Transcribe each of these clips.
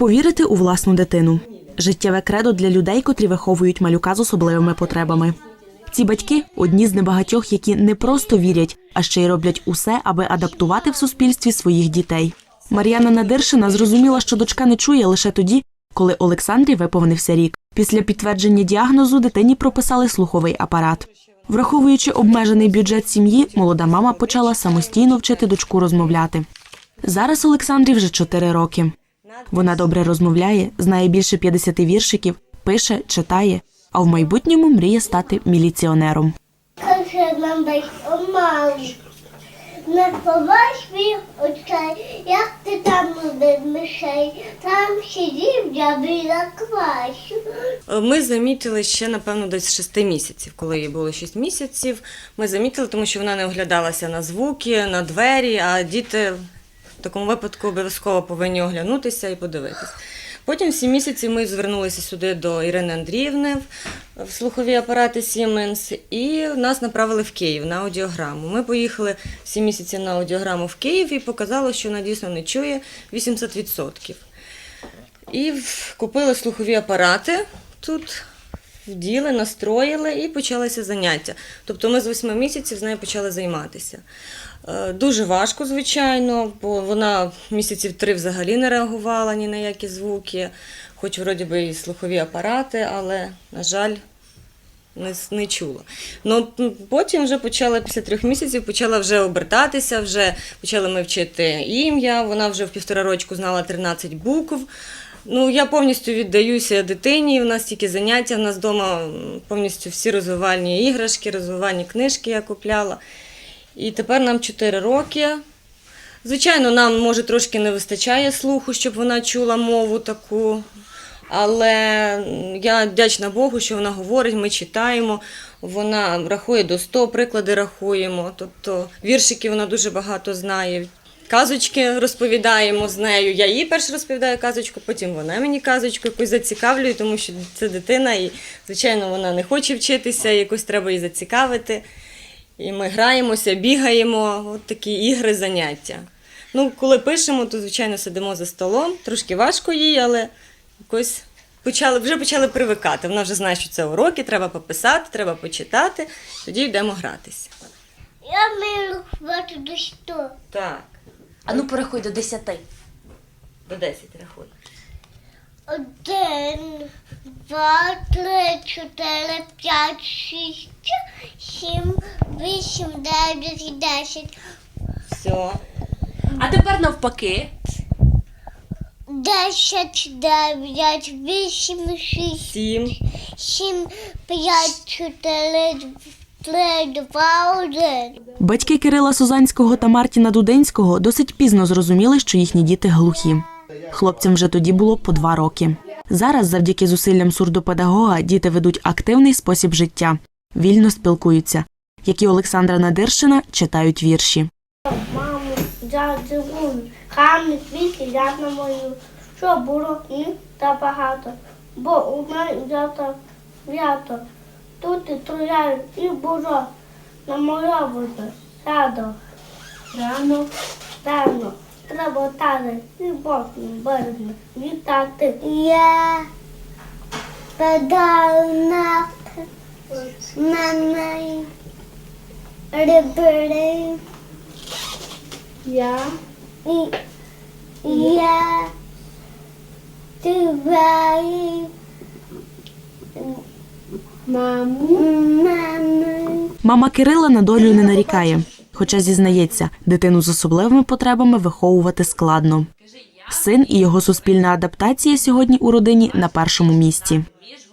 Повірити у власну дитину. Життєве кредо для людей, котрі виховують малюка з особливими потребами. Ці батьки одні з небагатьох, які не просто вірять, а ще й роблять усе, аби адаптувати в суспільстві своїх дітей. Мар'яна Надиршина зрозуміла, що дочка не чує лише тоді, коли Олександрі виповнився рік. Після підтвердження діагнозу дитині прописали слуховий апарат. Враховуючи обмежений бюджет сім'ї, молода мама почала самостійно вчити дочку розмовляти. Зараз Олександрі вже 4 роки. Вона добре розмовляє, знає більше 50 віршиків, пише, читає, а в майбутньому мріє стати міліціонером. Каже нам мамі. Не побач мій очей, як ти там один мишей, там сидів я біля квасу. Ми замітили ще, напевно, десь 6 місяців, коли їй було 6 місяців. Ми замітили, тому що вона не оглядалася на звуки, на двері, а діти в такому випадку обов'язково повинні оглянутися і подивитись. Потім в 7 місяців ми звернулися сюди до Ірини Андріївни в- слухові апарати Siemens і нас направили в Київ на аудіограму. Ми поїхали 7 місяців на аудіограму в Київ і показало, що вона дійсно не чує 80%. І купили слухові апарати тут, вділи, настроїли і почалися заняття. Тобто ми з восьми місяців з нею почали займатися. Е, Дуже важко, звичайно, бо вона місяців три взагалі не реагувала ні на які звуки, хоч вроді би і слухові апарати, але, на жаль, не, не чула. Ну потім вже почала після трьох місяців почала вже обертатися, вже почали ми вчити ім'я. Вона вже в півтора рочку знала 13 букв. Ну, я повністю віддаюся дитині. У нас тільки заняття. У нас вдома повністю всі розвивальні іграшки, розвивальні книжки я купляла. І тепер нам 4 роки. Звичайно, нам може трошки не вистачає слуху, щоб вона чула мову таку. Але я вдячна Богу, що вона говорить, ми читаємо, вона рахує до 100, приклади рахуємо. Тобто віршики вона дуже багато знає. Казочки розповідаємо з нею. Я їй перш розповідаю казочку, потім вона мені казочку якусь зацікавлює, тому що це дитина, і, звичайно, вона не хоче вчитися, якось треба її зацікавити. І ми граємося, бігаємо, от такі ігри, заняття. Ну, коли пишемо, то звичайно сидимо за столом. Трошки важко їй, але якось почали, вже почали привикати. Вона вже знає, що це уроки, треба пописати, треба почитати, тоді йдемо гратися. Я вмію рахувати до сто. Так, А ну порахуй до 10. до 10 рахуй. Один, два, три, чотири, п'ять, шість, сім, вісім, дев'ять, десять. Все. А тепер навпаки. Десять, дев'ять, вісім, шість, Сім. сім, п'ять, чотири. Батьки Кирила Сузанського та Мартіна Дуденського досить пізно зрозуміли, що їхні діти глухі. Хлопцям вже тоді було по два роки. Зараз, завдяки зусиллям сурдопедагога, діти ведуть активний спосіб життя, вільно спілкуються. Як і Олександра Надиршина, читають вірші. Маму, дядю, хами квіти, я на мою, що було не та багато, бо у мене взято свято. Тут і трояю, і було на моя вода, сяду. Рано, рано, треба тати, і боком бережно вітати. Я педална на неї рибери. Я і я тебе маму мами. Мама Кирила на долю не нарікає, хоча зізнається, дитину з особливими потребами виховувати складно. Син і його суспільна адаптація сьогодні у родині на першому місці.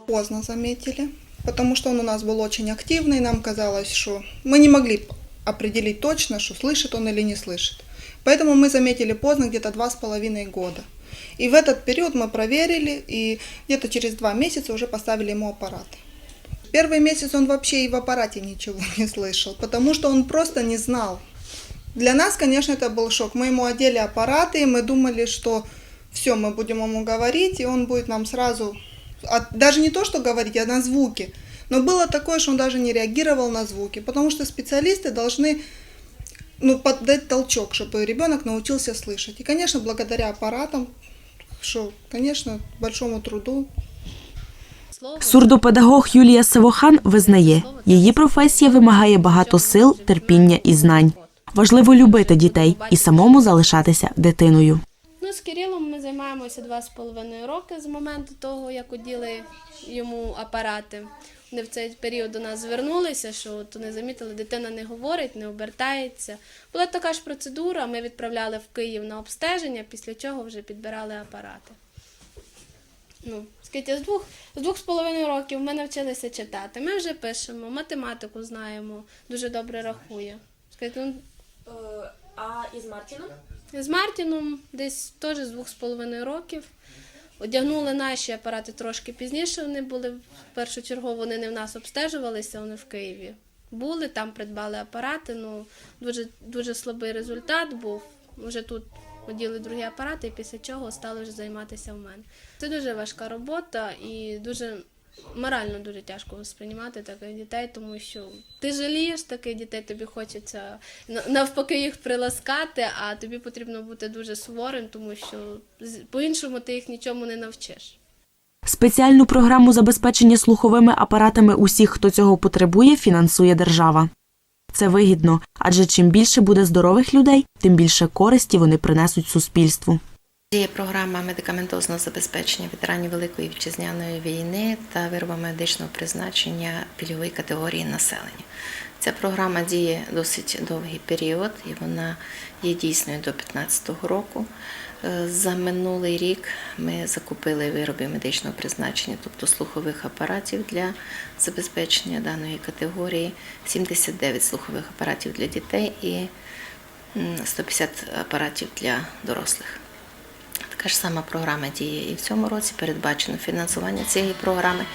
поздно заметили, потому что он у нас был очень активный, нам казалось, что мы не могли определить точно, что слышит он или не слышит. Поэтому мы заметили поздно, где-то два с половиной года. И в этот период мы проверили, и где-то через два месяца уже поставили ему аппарат. Первый месяц он вообще и в аппарате ничего не слышал, потому что он просто не знал. Для нас, конечно, это был шок. Мы ему одели аппараты, и мы думали, что все, мы будем ему говорить, и он будет нам сразу, даже не то, что говорить, а на звуки. Но было такое, что он даже не реагировал на звуки, потому что специалисты должны ну, подать толчок, чтобы ребенок научился слышать. И, конечно, благодаря аппаратам что, конечно, большому труду Сурдопедагог Юлія Савохан визнає, її професія вимагає багато сил, терпіння і знань. Важливо любити дітей і самому залишатися дитиною. Ну, з Кирилом ми займаємося два з половиною роки з моменту того, як оділи йому апарати. Вони в цей період до нас звернулися, що от вони замітили, дитина не говорить, не обертається. Була така ж процедура, ми відправляли в Київ на обстеження, після чого вже підбирали апарати. Ну, скільки з двох, з двох з половиною років ми навчилися читати. Ми вже пишемо, математику знаємо, дуже добре рахує. Скільки, ну, А із Мартіном? з Мартіном десь теж з двох з половиною років. Одягнули наші апарати трошки пізніше. Вони були першочергово, вони не в нас обстежувалися, вони в Києві. Були, там придбали апарати. Ну дуже дуже слабий результат був. Вже тут оділи другі апарати, і після чого стали вже займатися в мене. Це дуже важка робота і дуже морально дуже тяжко сприймати таких дітей, тому що ти жалієш таких дітей, тобі хочеться навпаки їх приласкати, а тобі потрібно бути дуже суворим, тому що по-іншому ти їх нічому не навчиш. Спеціальну програму забезпечення слуховими апаратами усіх, хто цього потребує, фінансує держава. Це вигідно, адже чим більше буде здорових людей, тим більше користі вони принесуть суспільству. Діє програма медикаментозного забезпечення ветеранів Великої вітчизняної війни та виробами медичного призначення пільгової категорії населення. Ця програма діє досить довгий період і вона є дійсною до 2015 року. Е, За минулий рік ми закупили вироби медичного призначення, тобто слухових апаратів для забезпечення даної категорії, 79 слухових апаратів для дітей і 150 апаратів для дорослих. Така ж сама програма діє і в цьому році. Передбачено фінансування цієї програми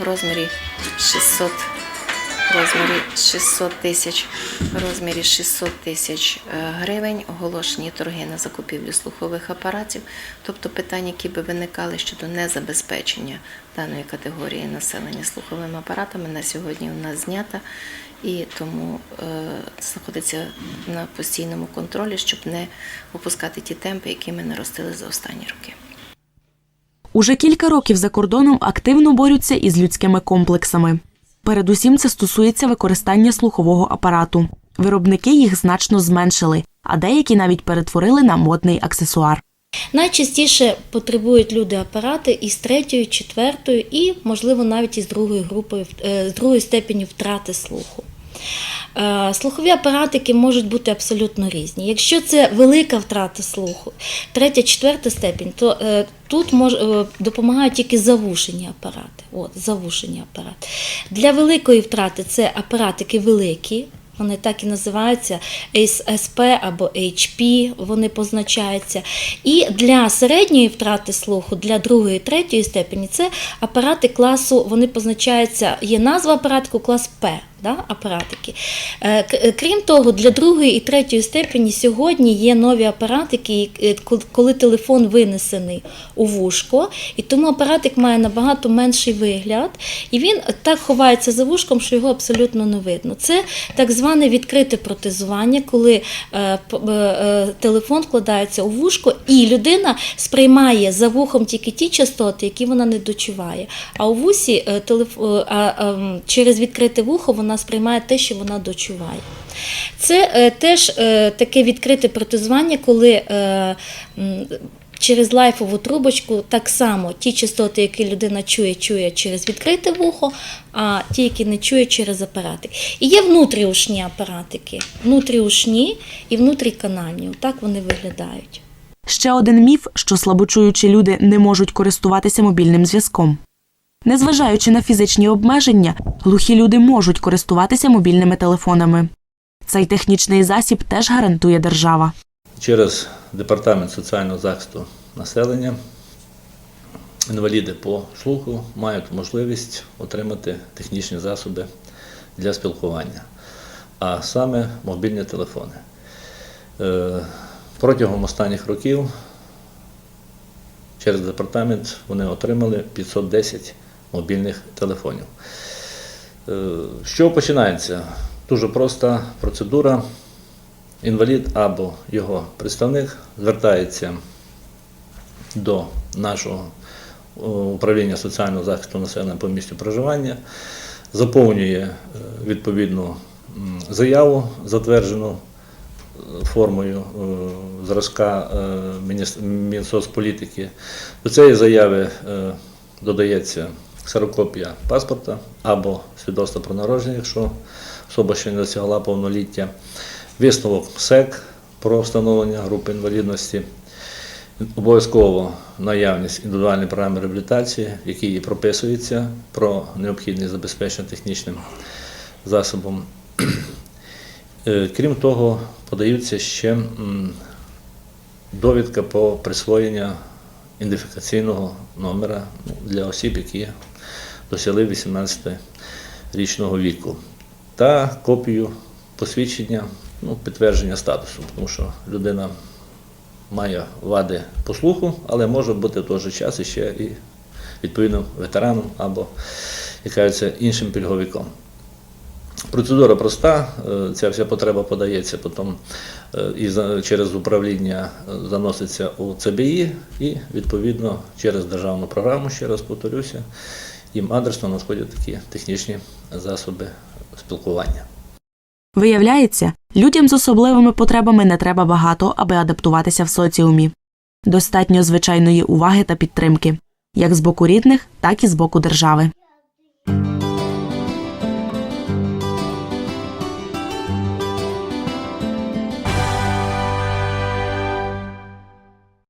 в розмірі 600 розмірі 600 тисяч, в розмірі 600 тисяч е, гривень оголошені торги на закупівлю слухових апаратів. Тобто питання, які би виникали щодо незабезпечення даної категорії населення слуховими апаратами, на сьогодні у нас знята і тому е, знаходиться на постійному контролі, щоб не опускати ті темпи, які ми наростили за останні роки. Уже кілька років за кордоном активно борються із людськими комплексами. Передусім це стосується використання слухового апарату. Виробники їх значно зменшили, а деякі навіть перетворили на модний аксесуар. Найчастіше потребують люди апарати із третьої, четвертої і, можливо, навіть із другої групи, е, з другої степені втрати слуху. Е, Слухові апаратики можуть бути абсолютно різні. Якщо це велика втрата слуху, третя, четверта степінь, то е, тут мож, е, допомагають тільки завушені апарати. От, завушені апарати. Для великої втрати це апаратики великі, вони так і називаються SP або HP, вони позначаються. І для середньої втрати слуху, для другої, третьої степені, це апарати класу, вони позначаються, є назва апаратику клас П. Да, апаратики. Е, е, Крім того, для другої і третьої степені сьогодні є нові апаратики, е, коли телефон винесений у вушко, і тому апаратик має набагато менший вигляд, і він так ховається за вушком, що його абсолютно не видно. Це так зване відкрите протезування, коли телефон вкладається у вушко, і людина сприймає за вухом тільки ті частоти, які вона не дочуває. А у вусі е, е, а, через відкрите вухо вона сприймає те, що вона дочуває. Це е, теж е, таке відкрите протезування, коли е, через лайфову трубочку так само ті частоти, які людина чує, чує через відкрите вухо, а ті, які не чує через апаратик. І є внутріушні апаратики, внутріушні і внутріканальні. Так вони виглядають. Ще один міф, що слабочуючі люди не можуть користуватися мобільним зв'язком. Незважаючи на фізичні обмеження, глухі люди можуть користуватися мобільними телефонами. Цей технічний засіб теж гарантує держава. Через Департамент соціального захисту населення інваліди по слуху мають можливість отримати технічні засоби для спілкування, а саме мобільні телефони. Е, Протягом останніх років через департамент вони отримали 510 мобільних телефонів. Е, З чого починається? Дуже проста процедура. Інвалід або його представник звертається до нашого е, управління соціального захисту населення по місцю проживання, заповнює е, відповідну заяву, затверджену е, формою е, зразка е, Мінсоцполітики. До цієї заяви е, додається ксерокопія паспорта або свідоцтво про народження, якщо особа ще не досягла повноліття, висновок СЕК про встановлення групи інвалідності. Обов'язково наявність індивідуальної програми реабілітації, в якій і прописується про необхідність забезпечення технічним засобом. Е, Крім того, подаються ще довідка про присвоєння ідентифікаційного номера для осіб, які досягли 18-річного віку, та копію посвідчення, ну, підтвердження статусу, тому що людина має вади по слуху, але може бути в той же час ще і відповідним ветераном або як кажеться, іншим пільговиком. Процедура проста, е, ця вся потреба подається потім е, і через управління е, заноситься у ЦБІ і відповідно через державну програму, ще раз повторюся, їм адресно надходять такі технічні засоби спілкування. Виявляється, людям з особливими потребами не треба багато, аби адаптуватися в соціумі. Достатньо звичайної уваги та підтримки, як з боку рідних, так і з боку держави.